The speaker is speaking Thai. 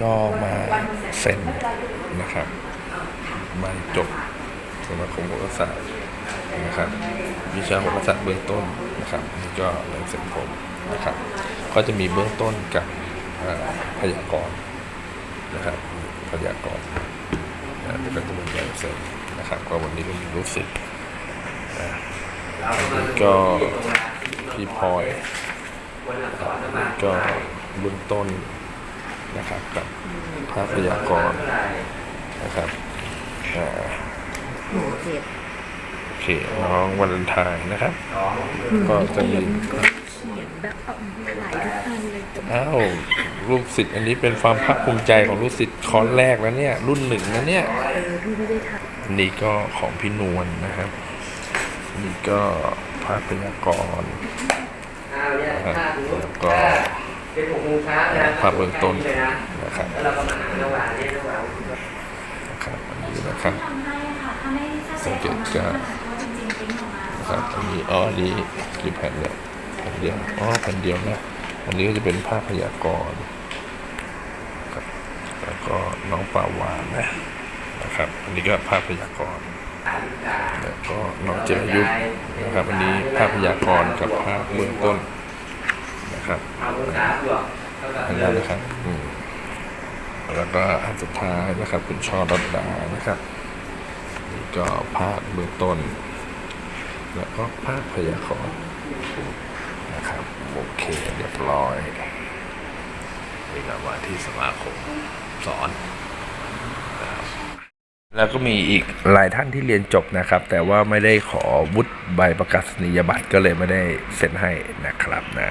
ก็มาเซ็นนะครับใบจบสมาคมโหราศาสตร์นะครับ วิชาโหราศาสตร์เบื้องต้นนะครับนี่ก็ลายเซ็นผมนะครับ ก็จะมีเบื้องต้นกับพยากรณ์นะครับพยากรณ์นะแล้วก็จะเป็นลายเซ็นนะครับ ก็วันนี้ก็มีลูกศิษย์นะก็พี่พลอยก็เบื้องต้น นะครับกับภาพพยากรณ์นะครับอ่าหนูเจ็ดโอเคน้องวันเลนไทน์นะครับ ก็จะมีก็เขียนแบบเอาหลายทุกอันเลยแต่อ้าวลูกศิษย์อันนี้เป็นความภาคภูมิใจของลูกศิษย์คอนแรกแล้วเนี่ย รุ่นหนึ่งนะเนี่ยเออพี่ไม่ได้ทักอันนี้ก็ของพี่นวลนะครับ นี่ก็ภาพยากรณ์อ้าวเนี่ยถ้าสมมติแล้วก็ เป็นหกโมงเช้านะภาพเบื้องต้นเลยนะนะครับแล้วเราก็มาหาระหว่างเนี่ยระหว่างนะครับอันนี้นะครับทำให้ค่ะถ้าไม่ได้สังเกตการณ์เพราะจริงๆปริ้นออกมานะครับอันนี้อ๋ออันนี้กี่แผ่นเนี่ยแผ่นเดียวอ๋อแผ่นเดียวนะอันนี้ก็จะเป็นภาพพยากรณ์ครับแล้วก็น้องป่าวานนะนะครับอันนี้ก็ภาพพยากรณ์แล้วก็น้องเจรยุทธนะครับอันนี้ภาพพยากรณ์กับภาพเบื้องต้นนะครับเอาภาษาบวกเท่ากับอันนั้นนะครับอืมแล้วก็อันสุดท้ายนะครับ คุณช่อรัตดานะครับนี่ก็ภาพเบื้องต้น แล้วก็ภาพพยากรณ์นะครับโอเคเรียบร้อยนี่ก็มาที่สมาคมสอนแล้วก็มีอีกหลายท่านที่เรียนจบนะครับ แต่ว่าไม่ได้ขอวุฒิใบประกาศนียบัตรก็เลยไม่ได้เซ็นให้นะครับนะ